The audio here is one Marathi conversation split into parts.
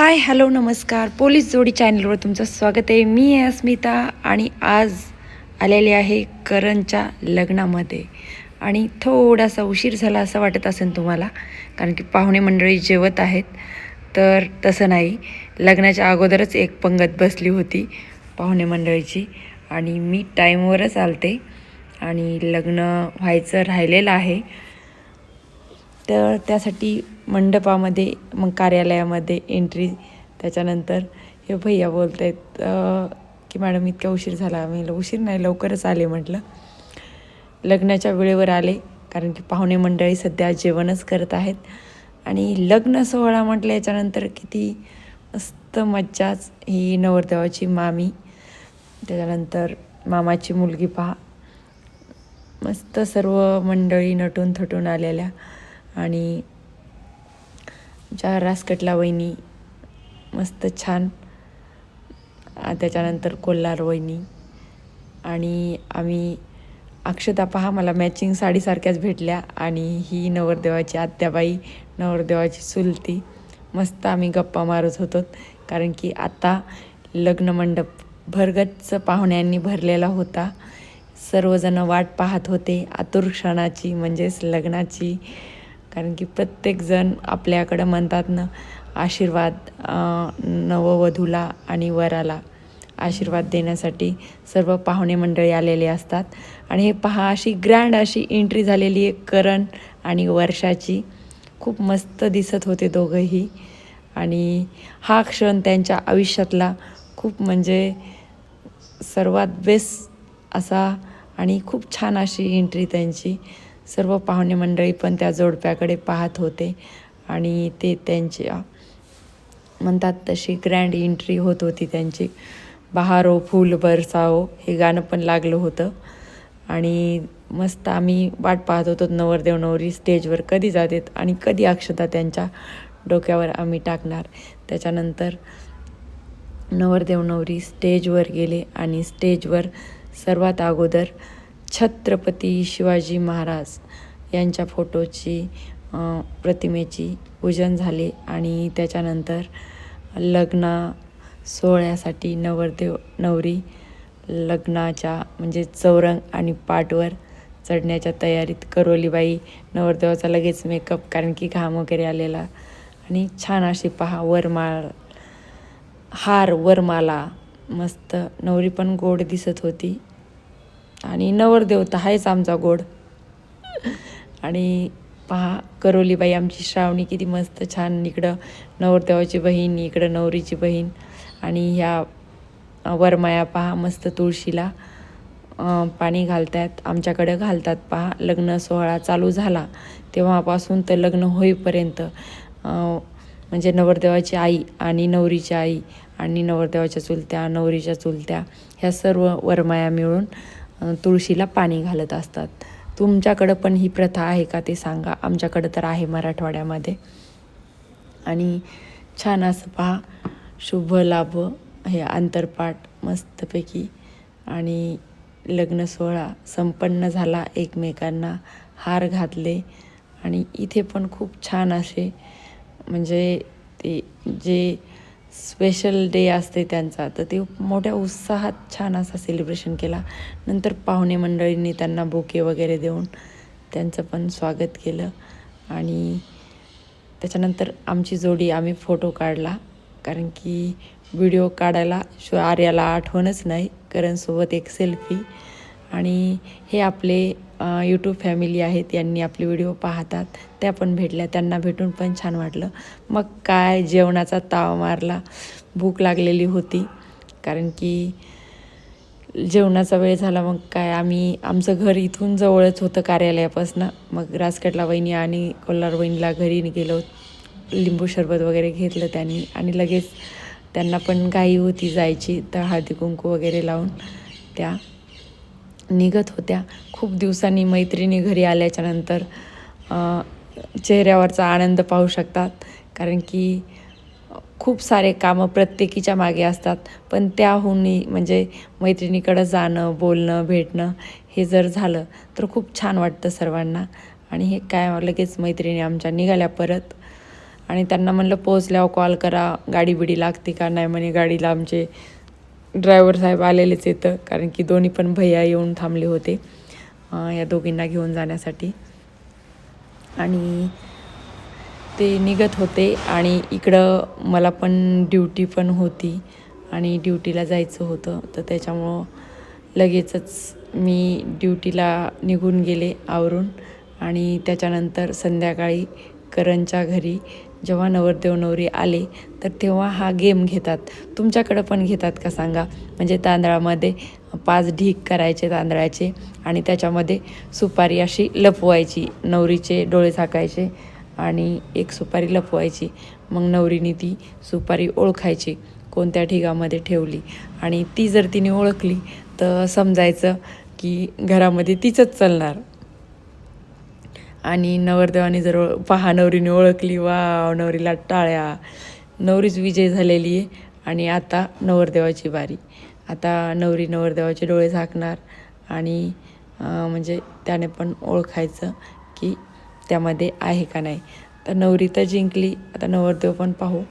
हाय हॅलो नमस्कार. पोलीस जोडी चॅनलवर तुमचं स्वागत आहे. मी आहे अस्मिता आणि आज आलेले आहे करणच्या लग्नामध्ये. आणि थोडासा उशीर झाला असं वाटत असेल तुम्हाला कारण की पाहुणे मंडळी जेवत आहेत. तर तसं नाही. लग्नाच्या अगोदरच एक पंगत बसली होती पाहुणे मंडळीची. आणि मी टाईमवरच आलते. आणि लग्न व्हायचं राहिलेलं आहे. तर त्यासाठी मंडपामध्ये मग कार्यालयामध्ये एंट्री त्याच्यानंतर हे भैया बोलत आहेत की मॅडम इतका उशीर झाला मी उशीर नाही लवकरच आले म्हटलं. लग्नाच्या वेळेवर आले कारण की पाहुणे मंडळी सध्या जेवणच करत आहेत. आणि लग्न सोहळा म्हटलं याच्यानंतर किती मस्त मज्जाच ही नवरदेवाची मामी त्याच्यानंतर मामाची मुलगी पहा. मस्त सर्व मंडळी नटून थटून आलेल्या. आणि ज्या रासकटला वहिनी मस्त छान त्याच्यानंतर कोल्हार वहिनी आणि आम्ही अक्षता पहा मला मॅचिंग साडीसारख्याच भेटल्या आणि ही नवरदेवाची आत्याबाई नवरदेवाची सुलती मस्त आम्ही गप्पा मारत होतो. कारण की आता लग्न मंडप भरगच्च पाहुण्यांनी भरलेला होता. सर्वजण वाट पाहत होते आतुर क्षणाची म्हणजेच लग्नाची. कारण की प्रत्येकजण आपल्याकडं म्हणतात ना आशीर्वाद नववधूला आणि वराला आशीर्वाद देण्यासाठी सर्व पाहुणे मंडळी आलेले असतात. आणि हे पहा अशी ग्रँड अशी एंट्री झालेली आहे करण आणि वर्षाची. खूप मस्त दिसत होते दोघंही. आणि हा क्षण त्यांच्या आयुष्यातला खूप म्हणजे सर्वात बेस्ट असा आणि खूप छान अशी एंट्री त्यांची. सर्व पाहुणे मंडळी पण त्या जोडप्याकडे पाहत होते. आणि ते त्यांच्या म्हणतात तशी ग्रँड एंट्री होत होती त्यांची. बहारो फूल बरसाओ हे गाणं पण लागलं होतं. आणि मस्त आम्ही वाट पाहत होतो नवरदेव नवरी स्टेजवर कधी जातात आणि कधी अक्षता त्यांच्या डोक्यावर आम्ही टाकणार. त्याच्यानंतर नवरदेव नवरी स्टेजवर गेले आणि स्टेजवर सर्वात अगोदर छत्रपती शिवाजी महाराज यांच्या फोटोची प्रतिमेची पूजन झाले आणि त्याच्यानंतर लग्ना सोहळ्यासाठी नवरदेव नवरी लग्नाच्या म्हणजे चौरंग आणि पाटवर चढण्याच्या तयारीत करोलीबाई नवरदेवाचा लगेच मेकअप कारण की घाम वगैरे आलेला. आणि छान अशी पहा वरमाळ हार वरमाला मस्त नवरी पण गोड दिसत होती. आणि नवरदेव तर आहेच आमचा गोड. आणि पहा करोलीबाई आमची श्रावणी किती मस्त छान. इकडं नवरदेवाची बहीण इकडं नवरीची बहीण. आणि ह्या वरमाया पहा मस्त तुळशीला पाणी घालतात आमच्याकडं घालतात पहा. लग्न सोहळा चालू झाला. तेव्हापासून तर लग्न होईपर्यंत म्हणजे नवरदेवाची आई आणि नवरीची आई आणि नवरदेवाच्या चुलत्या नवरीच्या चुलत्या ह्या सर्व वरमाया मिळून तुळशीला पाणी घालत असतात. तुमच्याकडं पण ही प्रथा आहे का ते सांगा. आमच्याकडं तर आहे मराठवाड्यामध्ये. आणि छान असं पहा. शुभ लाभ हे आंतरपाठ मस्तपैकी. आणि लग्न सोहळा संपन्न झाला. एकमेकांना हार घातले. आणि इथे पण खूप छान असे म्हणजे ते जे स्पेशल डे असते त्यांचा. तर ते मोठ्या उत्साहात छान असा सेलिब्रेशन केला. नंतर पाहुणे मंडळींनी त्यांना बोके वगैरे देऊन त्यांचं पण स्वागत केलं. आणि त्याच्यानंतर आमची जोडी आम्ही फोटो काढला. कारण की व्हिडिओ काढायला शो आर्याला आठवणच नाही. करणसोबत एक सेल्फी आणि हे आपले यूट्यूब फॅमिली आहेत. यांनी आपले व्हिडिओ पाहतात. त्या पण भेटल्या त्यांना भेटून पण छान वाटलं. मग काय जेवणाचा ताव मारला भूक लागलेली होती. कारण की जेवणाचा वेळ झाला मग काय आम्ही आमचं घर इथून जवळच होतं कार्यालयापासनं. मग राजकटला वहिनी आणि कोल्हार वहिनीला घरी गेलो. लिंबू सरबत वगैरे घेतलं त्यांनी आणि लगेच त्यांना पण घाई होती जायची. तर हळदी कुंकू वगैरे लावून त्या निघत होत्या. खूप दिवसांनी मैत्रिणी घरी आल्याच्यानंतर चेहऱ्यावरचा आनंद पाहू शकतात. कारण की खूप सारे कामं प्रत्येकीच्या मागे असतात. पण त्याहूनही म्हणजे मैत्रिणीकडं जाणं बोलणं भेटणं हे जर झालं तर खूप छान वाटतं सर्वांना. आणि हे काय लगेच मैत्रिणी आमच्या निघाल्या परत. आणि त्यांना म्हणलं पोचल्यावर कॉल करा. गाडी बिडी लागते का नाही म्हणे. गाडीला आमचे ड्रायव्हर साहेब आलेलेच येतं. कारण की दोन्ही पण भैया येऊन थांबले होते या दोघींना घेऊन जाण्यासाठी. आणि ते निघत होते आणि इकडं मला पण ड्युटी पण होती आणि ड्युटीला जायचं होतं. तर त्याच्यामुळं लगेचच मी ड्युटीला निघून गेले आवरून आणि त्याच्यानंतर संध्याकाळी करणच्या घरी जेव्हा नवरदेव नवरी आले तर तेव्हा हा गेम घेतात. तुमच्याकडं पण घेतात का सांगा? म्हणजे तांदळामध्ये पाच ढीक करायचे तांदळाचे आणि त्याच्यामध्ये सुपारी अशी लपवायची. नवरीचे डोळे झाकायचे आणि एक सुपारी लपवायची. मग नवरीने ती सुपारी ओळखायची कोणत्या ढिगामध्ये ठेवली. आणि ती जर तिने ओळखली तर समजायचं की घरामध्ये तिचंच चालणार. आणि नवरदेवाने जर ओळ- पहा नवरीने ओळखली वा नवरीला टाळ्या. नवरीच विजय झालेली आहे आणि आता नवरदेवाची बारी. आता नवरी नवरदेवाचे डोळे झाकणार आणि म्हणजे त्याने पण ओळखायचं की त्यामध्ये आहे का नाही. तर नवरी तर जिंकली आता नवरदेव पण पाहू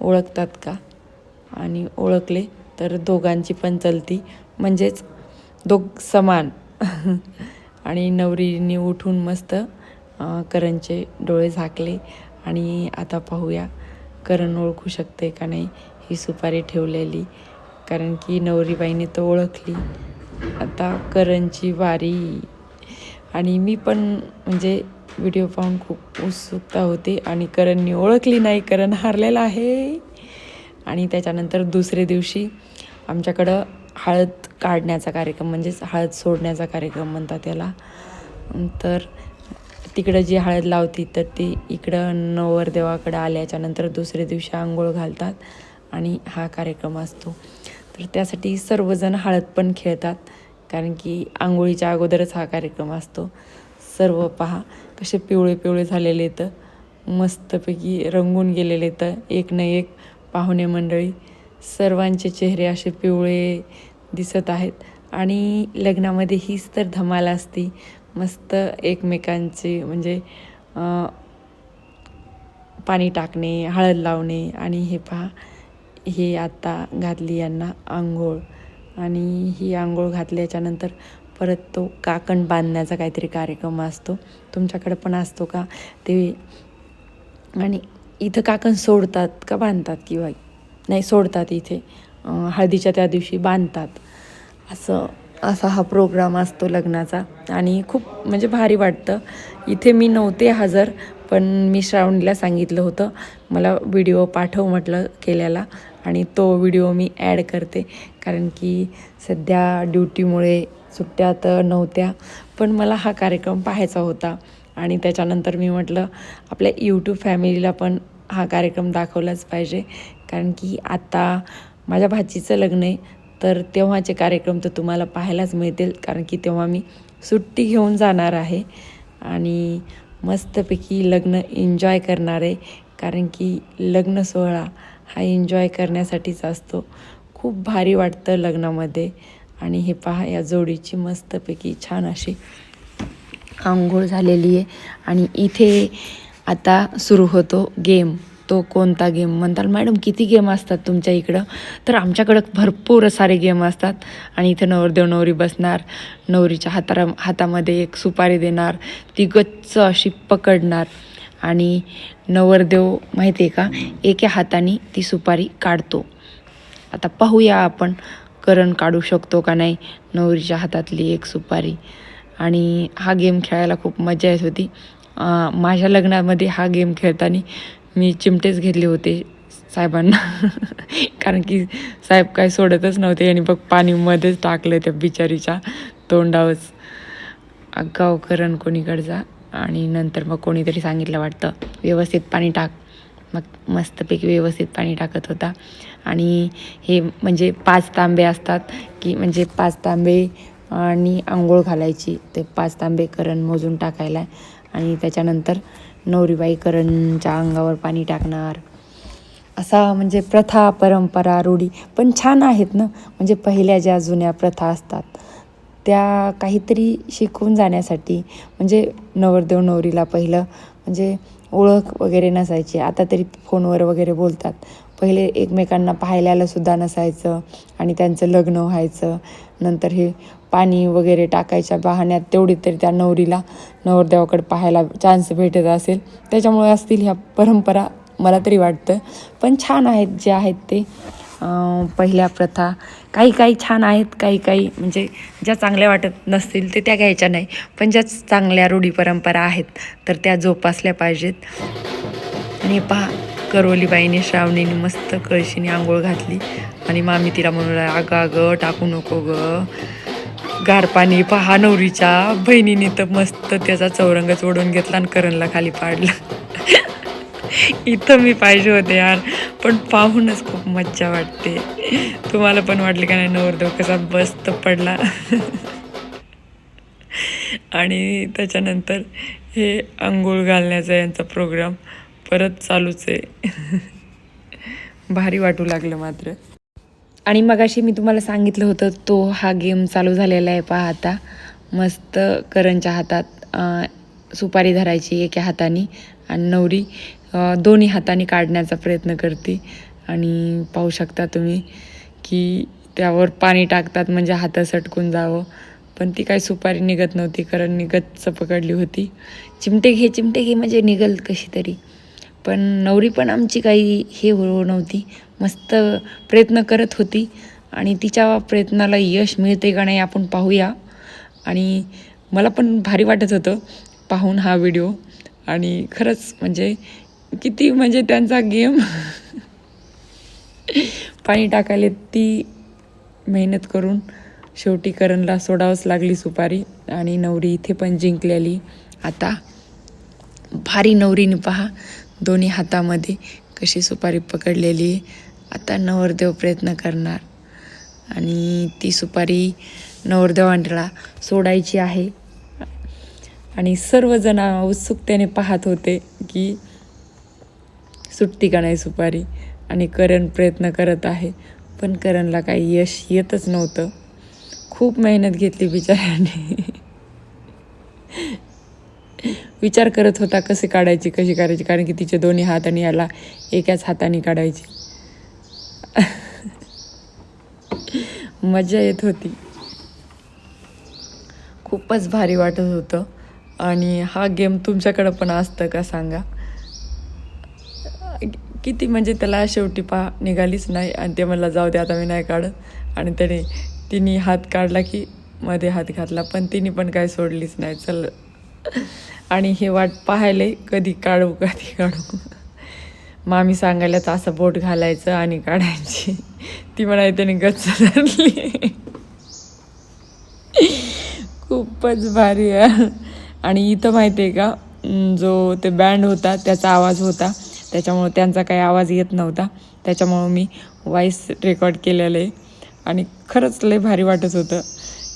ओळखतात का? आणि ओळखले तर दोघांची पण चलती म्हणजेच दोघ समान. आणि नवरीने उठून मस्त करणचे डोळे झाकले आणि आता पाहूया करण ओळखू शकते का नाही ही सुपारी ठेवलेली. कारण की नवरीबाईने तर ओळखली. आता करणची वारी. आणि मी पण म्हणजे व्हिडिओ पाहून खूप उत्सुकता होते आणि करणनी ओळखली नाही करण हारलेला आहे. आणि त्याच्यानंतर दुसऱ्या दिवशी आमच्याकडं हळद काढण्याचा कार्यक्रम म्हणजेच हळद सोडण्याचा कार्यक्रम म्हणतात त्याला तर तिकडं जी हळद लावती तर ती इकडं नवरदेवाकडं आल्याच्यानंतर दुसऱ्या दिवशी आंघोळ घालतात आणि हा कार्यक्रम असतो. तर त्यासाठी सर्वजण हळद पण खेळतात कारण की आंघोळीच्या अगोदरच हा कार्यक्रम असतो. सर्व पहा कसे पिवळे पिवळे झालेले तर मस्तपैकी रंगून गेलेले तर एक न एक पाहुणे मंडळी सर्वांचे चेहरे असे पिवळे दिसत आहेत. आणि लग्नामध्ये हीच तर धमाल असती. मस्त एकमेकांची म्हणजे पाणी टाकणे हळद लावणे आणि हे पहा हे आता घातली यांना आंघोळ. आणि ही आंघोळ घातल्याच्यानंतर परत तो काकण बांधण्याचा काहीतरी कार्यक्रम असतो. तुमच्याकडे पण असतो का ते? आणि इथं काकण सोडतात का बांधतात किंवा नाही सोडतात इथे. हळदीच्या त्या दिवशी बांधतात. असं असा हा प्रोग्राम असतो लग्नाचा. आणि खूप म्हणजे भारी वाटतं. इथे मी नव्हते हजर पण मी श्रावणीला सांगितलं होतं. मला व्हिडिओ पाठव म्हटलं केल्याला. आणि तो व्हिडिओ मी ॲड करते. कारण की सध्या ड्युटीमुळे सुट्ट्या तर नव्हत्या पण मला हा कार्यक्रम पाहायचा होता. आणि त्याच्यानंतर मी म्हटलं आपल्या यूट्यूब फॅमिलीला पण हा कार्यक्रम दाखवलाच पाहिजे. कारण की आता माझ्या भाचीचं लग्न आहे तर तेव्हाचे कार्यक्रम तर तुम्हाला पाहायलाच मिळतील. कारण की तेव्हा मी सुट्टी घेऊन जाणार आहे आणि मस्तपैकी लग्न एन्जॉय करणार आहे. कारण की लग्न सोहळा हा एन्जॉय करण्यासाठीच असतो. खूप भारी वाटतं लग्नामध्ये. आणि हे पहा या जोडीची मस्तपैकी छान अशी आंघोळ झालेली आहे. आणि इथे आता सुरू होतो गेम. तो कोणता गेम? म्हणताल मॅडम किती गेम असतात तुमच्या इकडं? तर आमच्याकडं भरपूर सारे गेम असतात. आणि इथे नवरदेव नवरी बसणार. नवरीच्या हातारा हातामध्ये एक सुपारी देणार. ती गच्च अशी पकडणार. आणि नवरदेव माहिती आहे का? एका हाताने ती सुपारी काढतो. आता पाहूया आपण करण काढू शकतो का नाही? नवरीच्या हातातली एक सुपारी. आणि हा गेम खेळायला खूप मजा येत होती. माझ्या लग्नामध्ये हा गेम खेळताना मी चिमटेच घेतले होते साहेबांना. कारण की साहेब काय सोडतच नव्हते आणि बघ पाणीमध्येच टाकलं त्या बिचारीच्या तोंडावच आगाव करण कोणीकडचा? आणि नंतर मग कोणीतरी सांगितलं वाटतं व्यवस्थित पाणी टाक. मग मस्तपैकी व्यवस्थित पाणी टाकत होता. आणि हे म्हणजे पाच तांबे असतात की म्हणजे पाच तांबे आणि आंघोळ घालायची. ते पाच तांबे करण मोजून टाकायला आणि त्याच्यानंतर नवरीबाई करणच्या अंगावर पाणी टाकणार. असा म्हणजे प्रथा परंपरा रूढी पण छान आहेत ना? म्हणजे पहिल्या ज्या जुन्या प्रथा असतात. त्या काहीतरी शिकून जाण्यासाठी म्हणजे नवरदेव नवरीला पहिलं म्हणजे ओळख वगैरे नसायची. आता तरी फोनवर वगैरे बोलतात. पहिले एकमेकांना पाहायला सुद्धा नसायचं आणि त्यांचं लग्न व्हायचं. नंतर हे पाणी वगैरे टाकायच्या बहाण्यात तेवढी तरी त्या नवरीला नवरदेवाकडे पाहायला चान्स भेटत असेल. त्याच्यामुळे असतील ह्या परंपरा मला तरी वाटतं. पण छान आहेत जे आहेत ते. पहिल्या प्रथा काही काही छान आहेत काही काही म्हणजे ज्या चांगल्या वाटत नसतील ते त्या घ्यायच्या नाही. पण ज्या चांगल्या रूढी परंपरा आहेत तर त्या जोपासल्या पाहिजेत. आणि पहा करोलीबाईने श्रावणीने मस्त कळशीने आंघोळ घातली. आणि मामी तिला म्हणून अगं अगं टाकू नको ग. गार पाणी पहा नवरीच्या बहिणीने तर मस्त त्याचा चौरंगच ओढून घेतला आणि करणला खाली पाडला. इथं मी पाहिजे होते यार. पण पाहूनच खूप मज्जा वाटते. तुम्हाला पण वाटले का नाही नवरदेव कसा बस्त पडला. आणि त्याच्यानंतर हे अंघोळ घालण्याचा यांचा प्रोग्राम परत चालूच आहे. भारी वाटू लागलं मात्र. आणि मगाशी मी तुम्हाला सांगितलं होतं तो हा गेम चालू झालेला आहे पहा आता मस्त करणच्या हातात सुपारी धरायची एका हाताने आणि नवरी. दोन्ही हाताने काढण्याचा प्रयत्न करते. आणि पाहू शकता तुम्ही की त्यावर पाणी टाकतात म्हणजे हात सटकून जावं. पण ती काही सुपारी निघत नव्हती कारण निघतच पकडली होती. चिमटे घे चिमटे घे म्हणजे निघल कशी तरी. पण नवरी पण आमची काही हे हो नव्हती. मस्त प्रयत्न करत होती. आणि तिच्या प्रयत्नाला यश मिळते का नाही आपण पाहूया. आणि मला पण भारी वाटत होतं पाहून हा व्हिडिओ. आणि खरंच म्हणजे किती म्हणजे त्यांचा गेम. पाणी टाकायला ती मेहनत करून शेवटी करणला सोडावंच लागली सुपारी आणि नवरी इथे पण जिंकलेली. आता भारी नवरीने पहा दोन्ही हातामध्ये कशी सुपारी पकडलेली. आता नवरदेव प्रयत्न करणार. आणि ती सुपारी नवरदेवांना सोडायची आहे. आणि सर्वजण उत्सुकतेने पाहत होते की सुटती का नाही सुपारी. आणि करण प्रयत्न करत आहे पण करणला काही यश येतच नव्हतं. खूप मेहनत घेतली बिचाराने विचार करत होता कसे काढायची कशी काढायची कारण की तिचे दोन्ही हात आणि याला एकाच हाताने काढायची. मजा येत होती. खूपच भारी वाटत होतं. आणि हा गेम तुमच्याकडं पण असतं का सांगा? किती म्हणजे त्याला शेवटी पा निघालीच नाही. आणि ते मला जाऊ दे आता मी नाही काढत. आणि त्याने तिने हात काढला की मध्ये हात घातला पण तिने पण काय सोडलीच नाही. चल. आणि हे वाट पाहायला कधी काढू कधी काढू. मामी सांगायला तर असं बोट घालायचं आणि काढायची. ती म्हणाली त्याने गच्च धरली. खूपच भारी आहे. आणि इथं माहिती आहे का जो ते बँड होता त्याचा आवाज होता. त्याच्यामुळं त्यांचा काही आवाज येत नव्हता. त्याच्यामुळं मी व्हॉईस रेकॉर्ड केलेलं आहे. आणि खरंच लय भारी वाटत होतं.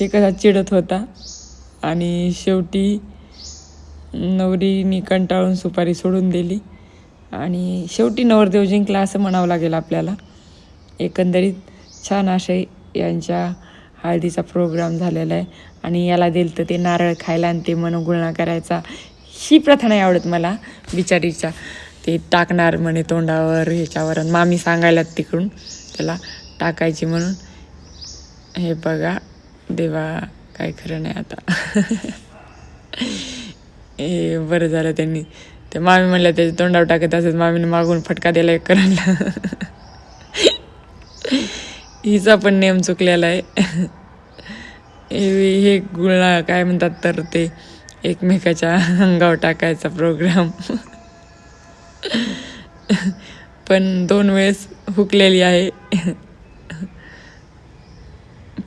हे कसा चिडत होता. आणि शेवटी नवरीनी कंटाळून सुपारी सोडून दिली. आणि शेवटी नवरदेव जिंकला असं म्हणावं लागेल आपल्याला. एकंदरीत छान असे यांच्या हळदीचा प्रोग्राम झालेला आहे. आणि याला दिलं तर ते नारळ खायला आणि ते मनोगुळणा करायचा ही प्रथा नाही आवडत मला बिचारीच्या. ते टाकणार म्हणे तोंडावर ह्याच्यावर. आणि मामी सांगायला तिकडून त्याला टाकायची म्हणून. हे बघा देवा काय खरं नाही आता. हे बरं झालं त्यांनी. ते मामी म्हणलं त्याच्या तोंडावर टाकत असत मामीने मागून फटका दिला एक करायला. हिचा पण नेम चुकलेला आहे. हे हे गुळणा काय म्हणतात तर ते एकमेकाच्या अंगावर टाकायचा प्रोग्राम पण दोन वेळेस हुकलेली आहे.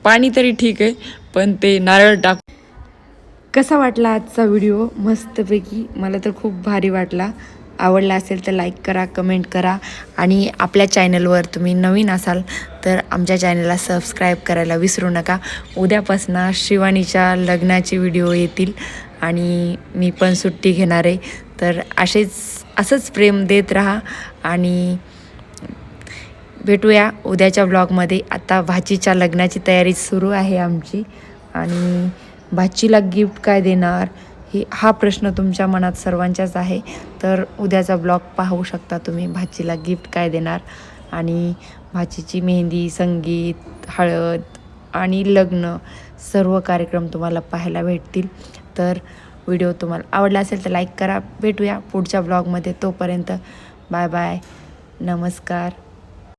पाणी तरी ठीक आहे पण ते नारळ टाक कसा वाटला आजचा व्हिडिओ? मस्तपैकी मला तर खूप भारी वाटला. आवडला असेल तर लाईक करा कमेंट करा. आणि आपल्या चॅनलवर तुम्ही नवीन असाल तर आमच्या चॅनलला सबस्क्राईब करायला विसरू नका. उद्यापासनं शिवानीच्या लग्नाचे व्हिडिओ येतील आणि मी पण सुट्टी घेणार आहे. तर असेच असंच प्रेम देत राहा आणि भेटूया उद्याच्या ब्लॉगमध्ये आता भाचीच्या लग्नाची तयारी सुरू आहे आमची. आणि भाचीला गिफ्ट काय देणार हे हा प्रश्न तुमच्या मनात सर्वांच्याच आहे. तर उद्याचा ब्लॉग पाहू शकता तुम्ही भाचीला गिफ्ट काय देणार. आणि भाचीची मेहंदी संगीत हळद आणि लग्न सर्व कार्यक्रम तुम्हाला पाहायला भेटतील. तर व्हिडिओ तुम्हाला आवडला असेल तर लाईक करा. भेटूया पुढच्या ब्लॉगमध्ये तोपर्यंत बाय बाय. नमस्कार.